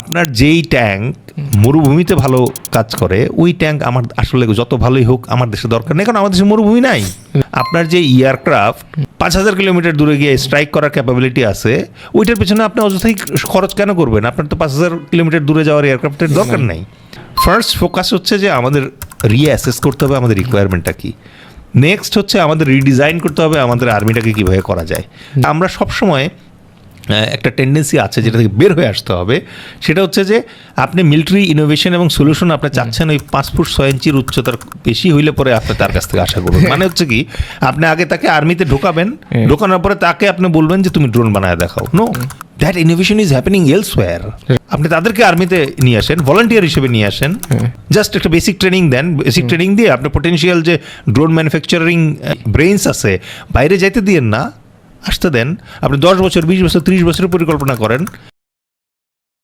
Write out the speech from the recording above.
আপনার যেই ট্যাঙ্ক মরুভূমিতে ভালো কাজ করে ওই ট্যাঙ্ক আমার আসলে যত ভালোই হোক আমার দেশে দরকার নেই কারণ আমাদের দেশে মরুভূমি নাই। আপনার যে এয়ারক্রাফট পাঁচ হাজার কিলোমিটার দূরে গিয়ে স্ট্রাইক করার ক্যাপাবিলিটি আছে ওইটার পেছনে আপনি অযথাই খরচ কেন করবেন? আপনার তো পাঁচ হাজার কিলোমিটার দূরে যাওয়ার এয়ারক্রাফটের দরকার নেই। ফার্স্ট ফোকাস হচ্ছে যে আমাদের রিঅ্যাসেস করতে হবে আমাদের রিকোয়ারমেন্টটা কি। নেক্সট হচ্ছে আমাদের রিডিজাইন করতে হবে আমাদের আর্মিটাকে কীভাবে করা যায়। আমরা সবসময় একটা টেন্ডেন্সি আছে যেটা থেকে বের হয়ে আসতে হবে। সেটা হচ্ছে যে আপনি মিলিটারি ইনোভেশন এবং সলিউশন আপনি চাচ্ছেন ওই পাঁচ ফুট ছয় ইঞ্চির উচ্চতার বেশি হইলে পরে আপনি তার কাছ থেকে আশা করবেন। মানে হচ্ছে কি আপনি আগে তাকে আর্মিতে ঢোকাবেন ঢোকানোর পরে তাকে আপনি বলবেন যে তুমি ড্রোন বানায় দেখাও। No that innovation is happening elsewhere আপনি তাদেরকে আর্মিতে নিয়ে আসেন ভলান্টিয়ার হিসেবে নিয়ে আসেন। জাস্ট একটা বেসিক ট্রেনিং দেন। বেসিক ট্রেনিং দিয়ে আপনি পটেনশিয়াল যে ড্রোন ম্যানুফ্যাকচারিং ব্রেইনস আছে বাইরে যাইতে দিয়েন না। আসতে দেন। আপনি দশ বছর বিশ বছর ত্রিশ বছরের পরিকল্পনা করেন।